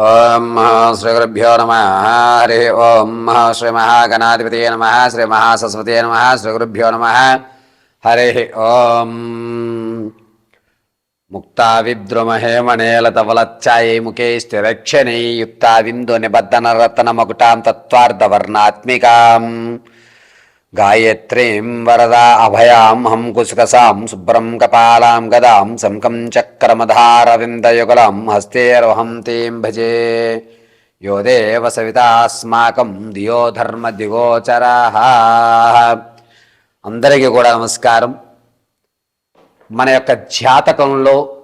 ఓం శ్రీగురుభ్యో నమ. హరి ఓం శ్రీ మహాగణాధిపతి నమ. శ్రీ మహాసరస్వతి నమ. శ్రీగురుభ్యో నమ. హరి ఓం. ముక్తా విద్రుమహేమణేలతవలచ్చాయై ముఖే స్థిరక్షణై యుక్తావిందు నిబద్ధన రత్న మకుటాం తత్వార్ధవర్ణాత్మికాం. గాయత్రీం వరదా అభయాం హం కుశకసాం శుభ్రం కపాలాం గదాం శంఖం చక్రమధారవిందయుగలం హస్తేర్వహం తీం భజే. యో దేవ సవితాస్మాకం దియో ధర్మ దిగోచరా. అందరికీ కూడా నమస్కారం. మన యొక్క జాతకంలో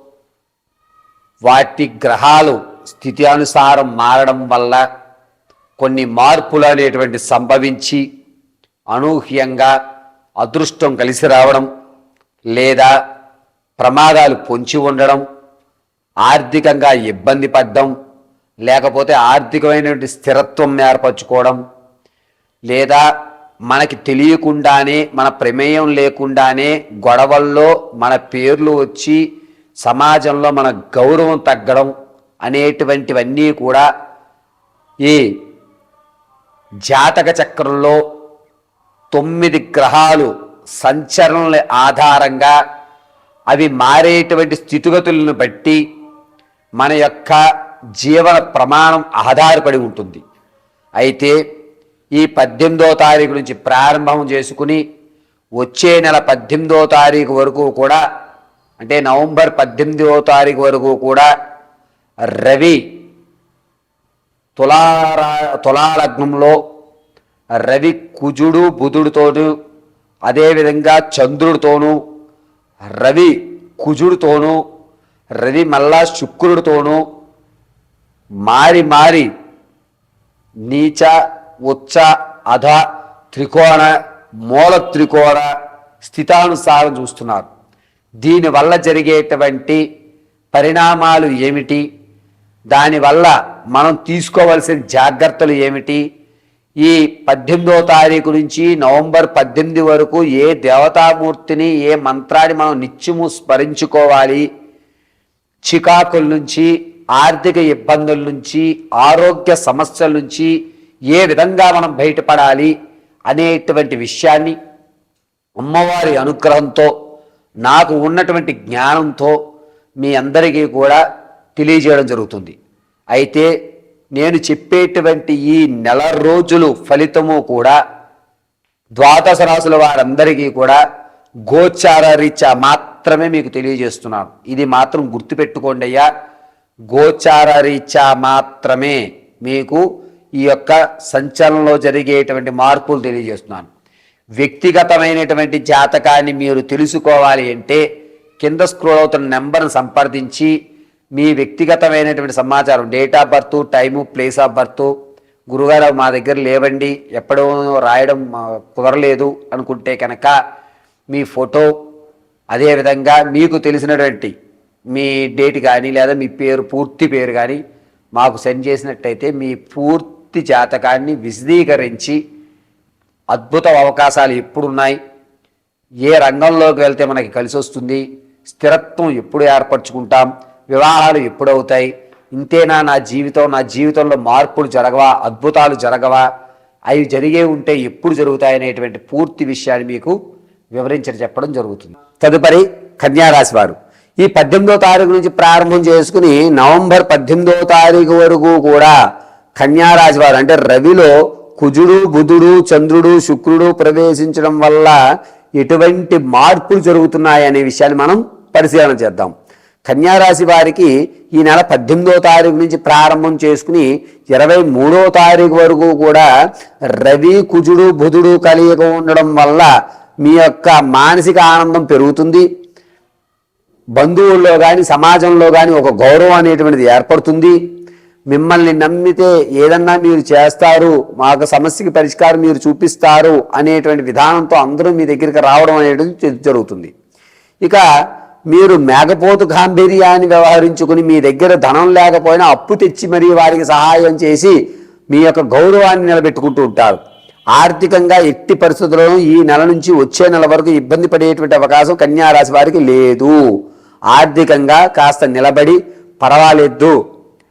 వాటి గ్రహాలు స్థితి అనుసారం మారడం వల్ల కొన్ని మార్పులు అనేటువంటి సంభవించి అనూహ్యంగా అదృష్టం కలిసి రావడం లేదా ప్రమాదాలు పొంచి ఉండడం ఆర్థికంగా ఇబ్బంది పడ్డం లేకపోతే ఆర్థికమైనటువంటి స్థిరత్వం ఏర్పరచుకోవడం లేదా మనకి తెలియకుండానే మన ప్రమేయం లేకుండానే గొడవల్లో మన పేర్లు వచ్చి సమాజంలో మన గౌరవం తగ్గడం అనేటువంటివన్నీ కూడా ఈ జాతక చక్రంలో తొమ్మిది గ్రహాలు సంచరణల ఆధారంగా అవి మారేటువంటి స్థితిగతులను బట్టి మన యొక్క జీవన ప్రమాణం ఆధారపడి ఉంటుంది. అయితే ఈ పద్దెనిమిదో తారీఖు నుంచి ప్రారంభం చేసుకుని వచ్చే నెల పద్దెనిమిదో తారీఖు వరకు కూడా అంటే నవంబర్ పద్దెనిమిదవ తారీఖు వరకు కూడా రవి తులారా తులాలగ్నంలో రవి కుజుడు బుధుడితోనూ అదేవిధంగా చంద్రుడితోనూ రవి కుజుడితోనూ రవి మళ్ళా శుక్రుడితోనూ మారి మారి నీచ ఉచ్చ అధ త్రికోణ మూల త్రికోణ స్థితానుసారం చూస్తున్నారు. దీనివల్ల జరిగేటువంటి పరిణామాలు ఏమిటి? దానివల్ల మనం తీసుకోవలసిన జాగ్రత్తలు ఏమిటి? ఈ పద్దెనిమిదో తారీఖు నుంచి నవంబర్ పద్దెనిమిది వరకు ఏ దేవతామూర్తిని ఏ మంత్రాన్ని మనం నిత్యము స్మరించుకోవాలి? చికాకుల నుంచి ఆర్థిక ఇబ్బందుల నుంచి ఆరోగ్య సమస్యల నుంచి ఏ విధంగా మనం బయటపడాలి అనేటువంటి విషయాన్ని అమ్మవారి అనుగ్రహంతో నాకు ఉన్నటువంటి జ్ఞానంతో మీ అందరికీ కూడా తెలియజేయడం జరుగుతుంది. అయితే నేను చెప్పేటువంటి ఈ నెల రోజులు ఫలితము కూడా ద్వాదశ రాసుల వారందరికీ కూడా గోచార రీత్యా మాత్రమే మీకు తెలియజేస్తున్నాను. ఇది మాత్రం గుర్తుపెట్టుకోండి అయ్యా. గోచార రీత్యా మాత్రమే మీకు ఈ యొక్క సంచలనంలో జరిగేటువంటి మార్పులు తెలియజేస్తున్నాను. వ్యక్తిగతమైనటువంటి జాతకాన్ని మీరు తెలుసుకోవాలి అంటే కింద స్క్రోల్ అవుతున్న నెంబర్ను సంప్రదించి మీ వ్యక్తిగతమైనటువంటి సమాచారం date of birth time place of birth గురుగారు మా దగ్గర లేవండి ఎప్పుడో రాయడం కుదరలేదు అనుకుంటే కనుక మీ ఫోటో అదేవిధంగా మీకు తెలిసినటువంటి మీ డేట్ కానీ లేదా మీ పేరు పూర్తి పేరు కానీ మాకు సెండ్ చేసినట్టయితే మీ పూర్తి జాతకాన్ని విశదీకరించి అద్భుత అవకాశాలు ఎప్పుడున్నాయి ఏ రంగంలోకి వెళ్తే మనకి కలిసి వస్తుంది స్థిరత్వం ఎప్పుడు ఏర్పరచుకుంటాం వివాహాలు ఎప్పుడవుతాయి? ఇంతేనా నా జీవితం? నా జీవితంలో మార్పులు జరగవా? అద్భుతాలు జరగవా? అవి జరిగే ఉంటే ఎప్పుడు జరుగుతాయి అనేటువంటి పూర్తి విషయాన్ని మీకు వివరించి చెప్పడం జరుగుతుంది. తదుపరి కన్యారాశి వారు. ఈ పద్దెనిమిదో తారీఖు నుంచి ప్రారంభం చేసుకుని నవంబర్ పద్దెనిమిదో తారీఖు వరకు కూడా కన్యారాశి వారు అంటే రవిలో కుజుడు బుధుడు చంద్రుడు శుక్రుడు ప్రవేశించడం వల్ల ఎటువంటి మార్పులు జరుగుతున్నాయి అనే విషయాన్ని మనం పరిశీలన చేద్దాం. కన్యారాశి వారికి ఈ నెల పద్దెనిమిదో తారీఖు నుంచి ప్రారంభం చేసుకుని ఇరవై మూడో తారీఖు వరకు కూడా రవి కుజుడు బుధుడు కలియక ఉండడం వల్ల మీ యొక్క మానసిక ఆనందం పెరుగుతుంది. బంధువుల్లో కానీ సమాజంలో కానీ ఒక గౌరవం అనేటువంటిది ఏర్పడుతుంది. మిమ్మల్ని నమ్మితే ఏదన్నా మీరు చేస్తారు మాకు సమస్యకి పరిష్కారం మీరు చూపిస్తారు అనేటువంటి విధానంతో అందరూ మీ దగ్గరికి రావడం అనేటువంటి జరుగుతుంది. ఇక మీరు మేకపోతు గాంభీర్యాన్ని వ్యవహరించుకుని మీ దగ్గర ధనం లేకపోయినా అప్పు తెచ్చి మరీ వారికి సహాయం చేసి మీ యొక్క గౌరవాన్ని నిలబెట్టుకుంటూ ఉంటారు. ఆర్థికంగా ఎట్టి పరిస్థితుల్లోనూ ఈ నెల నుంచి వచ్చే నెల వరకు ఇబ్బంది పడేటువంటి అవకాశం కన్యారాశి వారికి లేదు. ఆర్థికంగా కాస్త నిలబడి పర్వాలేదు.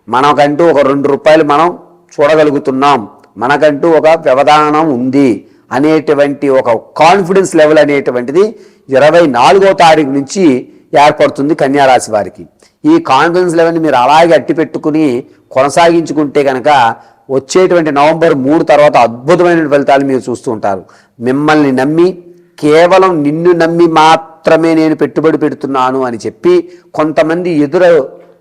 మనకంటూ ఒక రెండు రూపాయలు మనం చూడగలుగుతున్నాం. మనకంటూ ఒక వ్యవధానం ఉంది అనేటువంటి ఒక కాన్ఫిడెన్స్ లెవెల్ అనేటువంటిది ఇరవై నాలుగో తారీఖు నుంచి ఏర్పడుతుంది కన్యారాశి వారికి. ఈ కాన్ఫిడెన్స్ లెవెల్ని మీరు అలాగే అట్టి పెట్టుకుని కొనసాగించుకుంటే కనుక వచ్చేటువంటి నవంబర్ మూడు తర్వాత అద్భుతమైన ఫలితాలు మీరు చూస్తూ ఉంటారు. మిమ్మల్ని నమ్మి కేవలం నిన్ను నమ్మి మాత్రమే నేను పెట్టుబడి పెడుతున్నాను అని చెప్పి కొంతమంది ఎదురు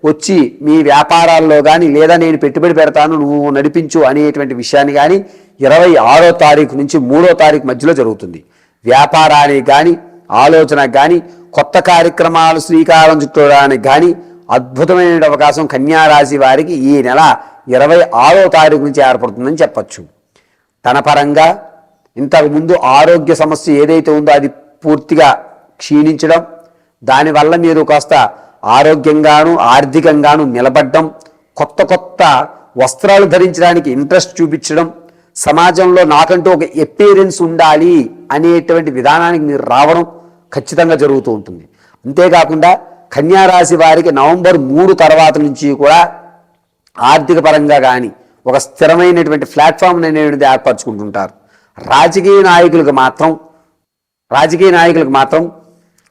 వచ్చి మీ వ్యాపారాల్లో కానీ లేదా నేను పెట్టుబడి పెడతాను నువ్వు నడిపించు అనేటువంటి విషయాన్ని కానీ ఇరవై ఆరో తారీఖు నుంచి మూడో తారీఖు మధ్యలో జరుగుతుంది. వ్యాపారానికి కానీ ఆలోచనకు కానీ కొత్త కార్యక్రమాలు శ్రీకారం చుట్టడానికి కానీ అద్భుతమైన అవకాశం కన్యారాశి వారికి ఈ నెల ఇరవై ఆరో తారీఖు నుంచి ఏర్పడుతుందని చెప్పచ్చు. తన పరంగా ఇంతకుముందు ఆరోగ్య సమస్య ఏదైతే ఉందో అది పూర్తిగా క్షీణించడం దానివల్ల మీరు కాస్త ఆరోగ్యంగాను ఆర్థికంగాను నిలబడ్డం కొత్త కొత్త వస్త్రాలు ధరించడానికి ఇంట్రెస్ట్ చూపించడం సమాజంలో నాకంటూ ఒక ఎపీరెన్స్ ఉండాలి అనేటువంటి విధానానికి మీరు రావడం ఖచ్చితంగా జరుగుతూ ఉంటుంది. అంతేకాకుండా కన్యారాశి వారికి నవంబర్ మూడు తర్వాత నుంచి కూడా ఆర్థిక పరంగా కానీ ఒక స్థిరమైనటువంటి ప్లాట్ఫామ్ అనేటువంటిది ఏర్పరచుకుంటుంటారు. రాజకీయ నాయకులకు మాత్రం రాజకీయ నాయకులకు మాత్రం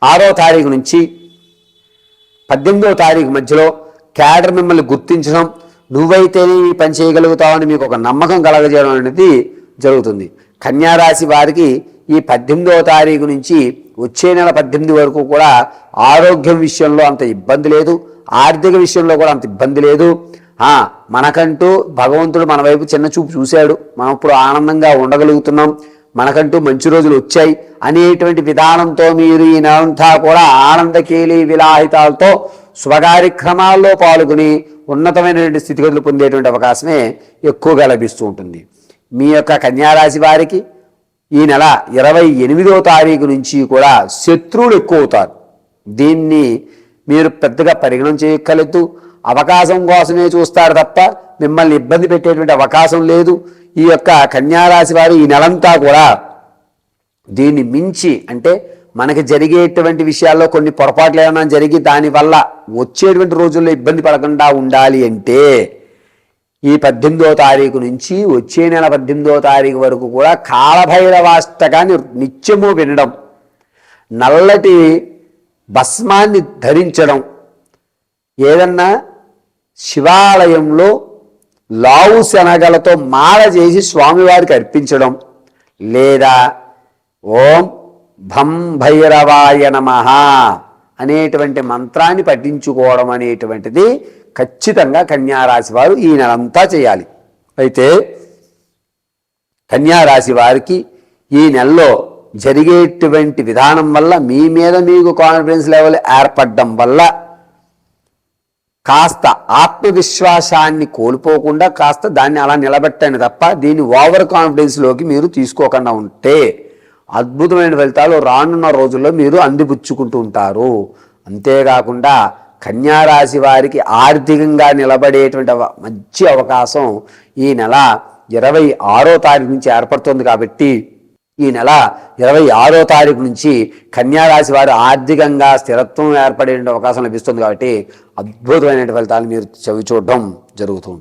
ఆరో తారీఖు నుంచి పద్దెనిమిదో తారీఖు మధ్యలో క్యాడర్ మిమ్మల్ని గుర్తించడం నువ్వైతేనే ఈ పని చేయగలుగుతావని మీకు ఒక నమ్మకం కలగజేయడం అనేది జరుగుతుంది. కన్యారాశి వారికి ఈ పద్దెనిమిదవ తారీఖు నుంచి వచ్చే నెల పద్దెనిమిది వరకు కూడా ఆరోగ్యం విషయంలో అంత ఇబ్బంది లేదు ఆర్థిక విషయంలో కూడా అంత ఇబ్బంది లేదు. మనకంటూ భగవంతుడు మన వైపు చిన్న చూపు చూశాడు. మనం ఇప్పుడు ఆనందంగా ఉండగలుగుతున్నాం. మనకంటూ మంచి రోజులు వచ్చాయి. అనేటువంటి విధానంతో మీరు ఈ నెలంతా కూడా ఆనందకేలి విలాహితాలతో స్వకార్యక్రమాల్లో పాల్గొని ఉన్నతమైనటువంటి స్థితిగతులు పొందేటువంటి అవకాశమే ఎక్కువగా లభిస్తూ ఉంటుంది. మీ యొక్క కన్యారాశి వారికి ఈ నెల ఇరవై ఎనిమిదో తారీఖు నుంచి కూడా శత్రువులు ఎక్కువ అవుతారు దీన్ని మీరు పెద్దగా పరిగణం చేయగలదు అవకాశం కోసమే చూస్తారు తప్ప మిమ్మల్ని ఇబ్బంది పెట్టేటువంటి అవకాశం లేదు. ఈ యొక్క కన్యారాశి వారు ఈ నెలంతా కూడా దీన్ని మించి అంటే మనకి జరిగేటువంటి విషయాల్లో కొన్ని పొరపాట్లు ఏమైనా జరిగి దానివల్ల వచ్చేటువంటి రోజుల్లో ఇబ్బంది పడకుండా ఉండాలి అంటే ఈ పద్దెనిమిదో తారీఖు నుంచి వచ్చే నెల పద్దెనిమిదో తారీఖు వరకు కూడా కాలభైరవాష్టకాన్ని నిత్యము వినడం నల్లటి భస్మాన్ని ధరించడం ఏదన్నా శివాలయంలో లావు శనగలతో మాల చేసి స్వామివారికి అర్పించడం లేదా ఓం భం భైరవాయ నమ అనేటువంటి మంత్రాన్ని పఠించుకోవడం అనేటువంటిది ఖచ్చితంగా కన్యారాశి వారు ఈ నెలంతా చేయాలి. అయితే కన్యారాశి వారికి ఈ నెలలో జరిగేటువంటి విధానం వల్ల మీ మీద మీకు కాన్ఫిడెన్స్ లెవెల్ ఏర్పడడం వల్ల కాస్త ఆత్మవిశ్వాసాన్ని కోల్పోకుండా కాస్త దాన్ని అలా నిలబెట్టండి తప్ప దీన్ని ఓవర్ కాన్ఫిడెన్స్లోకి మీరు తీసుకోకుండా ఉంటే అద్భుతమైన ఫలితాలు రానున్న రోజుల్లో మీరు అందిపుచ్చుకుంటూ ఉంటారు. అంతేకాకుండా కన్యారాశి వారికి ఆర్థికంగా నిలబడేటువంటి మంచి అవకాశం ఈ నెల ఇరవై ఆరో తారీఖు నుంచి ఏర్పడుతుంది కాబట్టి ఈ నెల ఇరవై ఆరో తారీఖు నుంచి కన్యారాశి వారు ఆర్థికంగా స్థిరత్వం ఏర్పడే అవకాశం లభిస్తుంది కాబట్టి అద్భుతమైన ఫలితాలు మీరు చవి చూడడం జరుగుతుంది